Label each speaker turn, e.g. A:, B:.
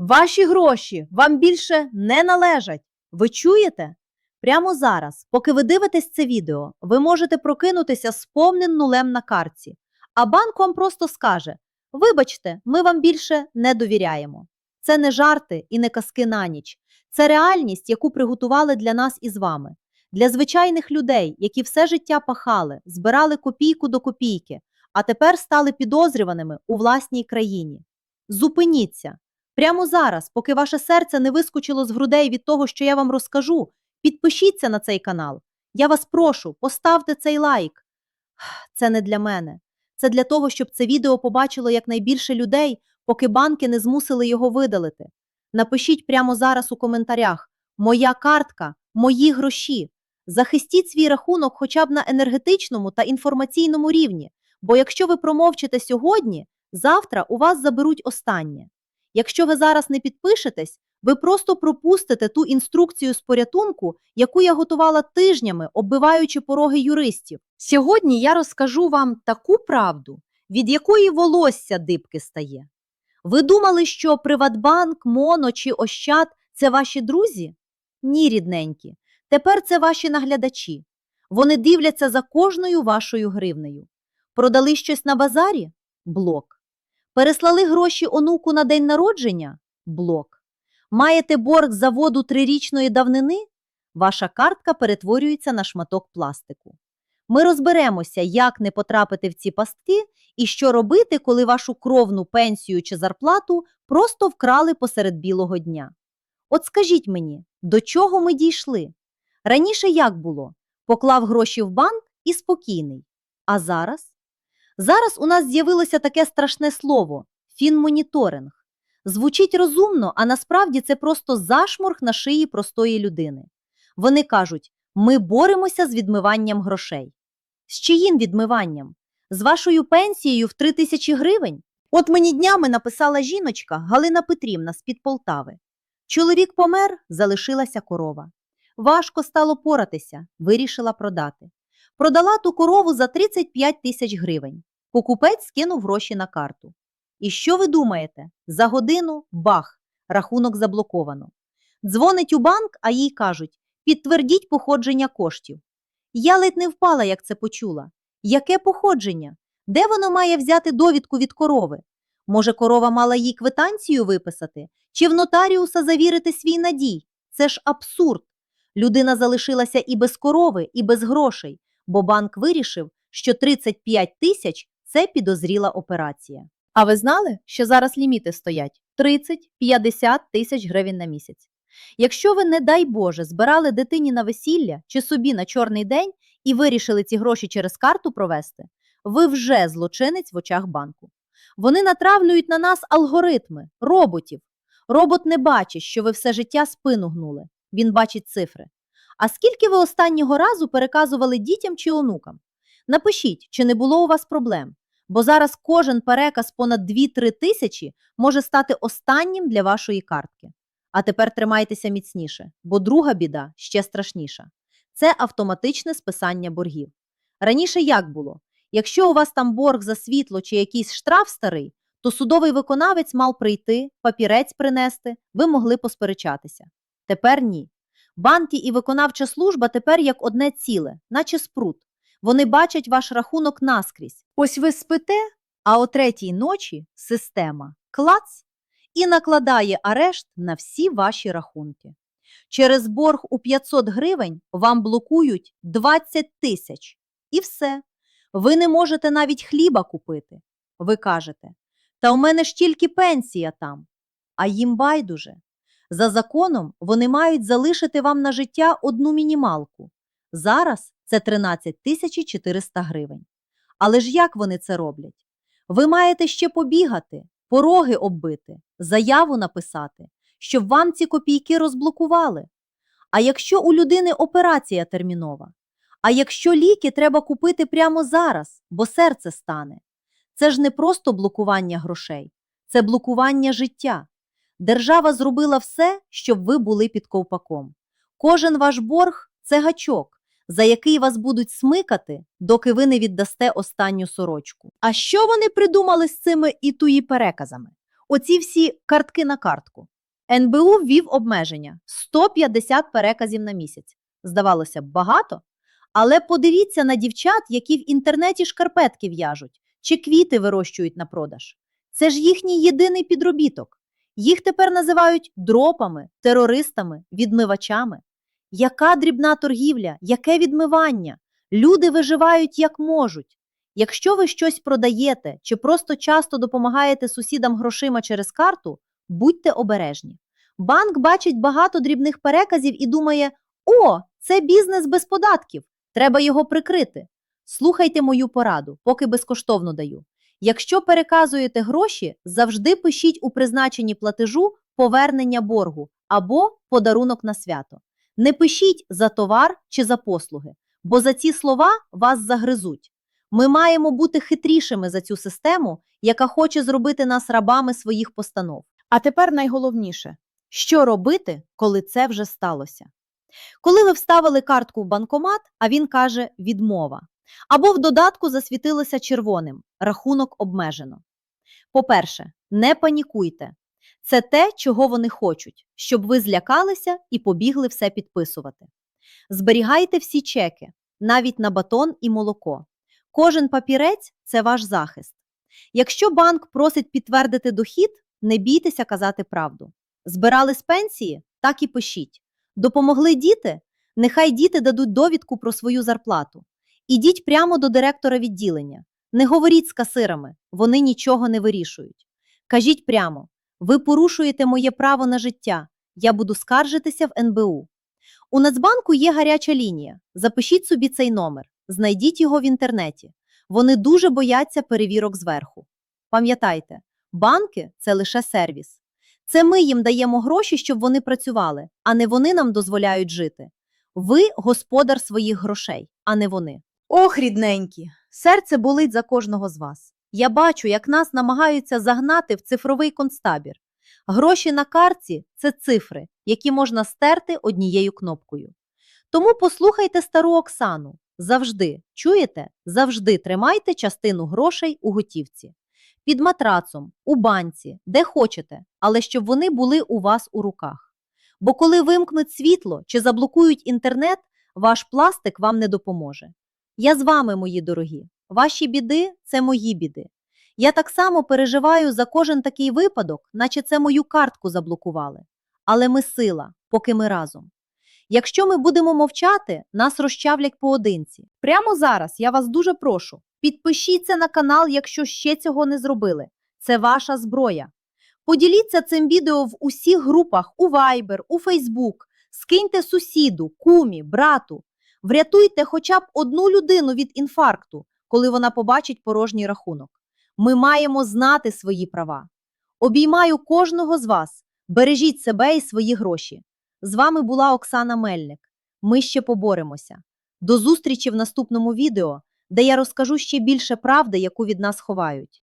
A: Ваші гроші вам більше не належать. Ви чуєте? Прямо зараз, поки ви дивитесь це відео, ви можете прокинутися з повним нулем на картці, а банк вам просто скаже: Вибачте, ми вам більше не довіряємо. Це не жарти і не казки на ніч. Це реальність, яку приготували для нас із вами, для звичайних людей, які все життя пахали, збирали копійку до копійки, а тепер стали підозрюваними у власній країні. Зупиніться. Прямо зараз, поки ваше серце не вискочило з грудей від того, що я вам розкажу, підпишіться на цей канал. Я вас прошу, поставте цей лайк. Це не для мене. Це для того, щоб це відео побачило якнайбільше людей, поки банки не змусили його видалити. Напишіть прямо зараз у коментарях: Моя картка, мої гроші. Захистіть свій рахунок хоча б на енергетичному та інформаційному рівні, бо якщо ви промовчите сьогодні, завтра у вас заберуть останнє. Якщо ви зараз не підпишетесь, ви просто пропустите ту інструкцію з порятунку, яку я готувала тижнями, оббиваючи пороги юристів. Сьогодні я розкажу вам таку правду, від якої волосся дибки стає. Ви думали, що Приватбанк, Моно чи Ощад це ваші друзі? Ні, рідненькі. Тепер це ваші наглядачі. Вони дивляться за кожною вашою гривнею. Продали щось на базарі? Блок. Переслали гроші онуку на день народження? Блок. Маєте борг за воду трирічної давнини? Ваша картка перетворюється на шматок пластику. Ми розберемося, як не потрапити в ці пастки і що робити, коли вашу кровну пенсію чи зарплату просто вкрали посеред білого дня. От скажіть мені, до чого ми дійшли? Раніше як було? Поклав гроші в банк і спокійний. А зараз? Зараз у нас з'явилося таке страшне слово фінмоніторинг. Звучить розумно, а насправді це просто зашморг на шиї простої людини. Вони кажуть: ми боремося з відмиванням грошей. З чиїм відмиванням? З вашою пенсією в 3 тисячі гривень? От мені днями написала жіночка Галина Петрівна з-під Полтави. Чоловік помер, залишилася корова. Важко стало поратися, вирішила продати. Продала ту корову за 35 тисяч гривень. Покупець скинув гроші на карту. І що ви думаєте? За годину бах, рахунок заблоковано. Дзвонить у банк, а їй кажуть: підтвердіть походження коштів. Я ледь не впала, як це почула. Яке походження? Де воно має взяти довідку від корови? Може, корова мала їй квитанцію виписати? Чи в нотаріуса завірити свій надій? Це ж абсурд. Людина залишилася і без корови, і без грошей, бо банк вирішив, що 35 тисяч це підозріла операція. А ви знали, що зараз ліміти стоять 30-50 тисяч гривень на місяць? Якщо ви, не дай Боже, збирали дитині на весілля чи собі на чорний день і вирішили ці гроші через карту провести, ви вже злочинець в очах банку. Вони натравлюють на нас алгоритми, роботів. Робот не бачить, що ви все життя спину гнули. Він бачить цифри. А скільки ви останнього разу переказували дітям чи онукам? Напишіть, чи не було у вас проблем, бо зараз кожен переказ понад 2-3 тисячі може стати останнім для вашої картки. А тепер тримайтеся міцніше, бо друга біда ще страшніша. Це автоматичне списання боргів. Раніше як було? Якщо у вас там борг за світло чи якийсь штраф старий, то судовий виконавець мав прийти, папірець принести, ви могли посперечатися. Тепер ні. Банки і виконавча служба тепер як одне ціле, наче спрут. Вони бачать ваш рахунок наскрізь. Ось ви спите, а о третій ночі система клац і накладає арешт на всі ваші рахунки. Через борг у 500 гривень вам блокують 20 тисяч. І все. Ви не можете навіть хліба купити. Ви кажете, та у мене ж тільки пенсія там. А їм байдуже. За законом вони мають залишити вам на життя одну мінімалку. Зараз це 13 тисяч 400 гривень. Але ж як вони це роблять? Ви маєте ще побігати, пороги оббити, заяву написати, щоб вам ці копійки розблокували. А якщо у людини операція термінова? А якщо ліки треба купити прямо зараз, бо серце стане? Це ж не просто блокування грошей, це блокування життя. Держава зробила все, щоб ви були під ковпаком. Кожен ваш борг це гачок, за який вас будуть смикати, доки ви не віддасте останню сорочку. А що вони придумали з цими ітуї переказами? оці всі картки на картку. НБУ ввів обмеження 150 переказів на місяць. Здавалося б, багато. Але подивіться на дівчат, які в інтернеті шкарпетки в'яжуть чи квіти вирощують на продаж. Це ж їхній єдиний підробіток. Їх тепер називають дропами, терористами, відмивачами. Яка дрібна торгівля, яке відмивання? Люди виживають як можуть. Якщо ви щось продаєте чи просто часто допомагаєте сусідам грошима через карту, будьте обережні. Банк бачить багато дрібних переказів і думає: о, це бізнес без податків, треба його прикрити. Слухайте мою пораду, поки безкоштовно даю. Якщо переказуєте гроші, завжди пишіть у призначенні платежу повернення боргу або подарунок на свято. Не пишіть за товар чи за послуги, бо за ці слова вас загризуть. Ми маємо бути хитрішими за цю систему, яка хоче зробити нас рабами своїх постанов. А тепер найголовніше: що робити, коли це вже сталося? Коли ви вставили картку в банкомат, а він каже відмова. Або в додатку засвітилося червоним рахунок обмежено. По-перше, не панікуйте. Це те, чого вони хочуть, щоб ви злякалися і побігли все підписувати. Зберігайте всі чеки, навіть на батон і молоко. Кожен папірець це ваш захист. Якщо банк просить підтвердити дохід, не бійтеся казати правду. Збирали з пенсії, так і пишіть. Допомогли діти? Нехай діти дадуть довідку про свою зарплату. Ідіть прямо до директора відділення. Не говоріть з касирами, вони нічого не вирішують. Кажіть прямо: ви порушуєте моє право на життя. Я буду скаржитися в НБУ. У Нацбанку є гаряча лінія. Запишіть собі цей номер, знайдіть його в інтернеті. Вони дуже бояться перевірок зверху. Пам'ятайте, банки це лише сервіс. Це ми їм даємо гроші, щоб вони працювали, а не вони нам дозволяють жити. Ви господар своїх грошей, а не вони. Ох, рідненькі, серце болить за кожного з вас. Я бачу, як нас намагаються загнати в цифровий концтабір. Гроші на картці це цифри, які можна стерти однією кнопкою. Тому послухайте стару Оксану. Завжди, чуєте? Завжди тримайте частину грошей у готівці. Під матрацом, у банці, де хочете, але щоб вони були у вас у руках. Бо коли вимкнуть світло чи заблокують інтернет, ваш пластик вам не допоможе. Я з вами, мої дорогі. Ваші біди це мої біди. Я так само переживаю за кожен такий випадок, наче це мою картку заблокували. Але ми сила, поки ми разом. Якщо ми будемо мовчати, нас розчавлять поодинці. Прямо зараз я вас дуже прошу. Підпишіться на канал, якщо ще цього не зробили. Це ваша зброя. Поділіться цим відео в усіх групах у Viber, у Facebook. Скиньте сусіду, кумі, брату. Врятуйте хоча б одну людину від інфаркту, коли вона побачить порожній рахунок. Ми маємо знати свої права. Обіймаю кожного з вас. Бережіть себе і свої гроші. З вами була Оксана Мельник. Ми ще поборемося. До зустрічі в наступному відео, де я розкажу ще більше правди, яку від нас ховають.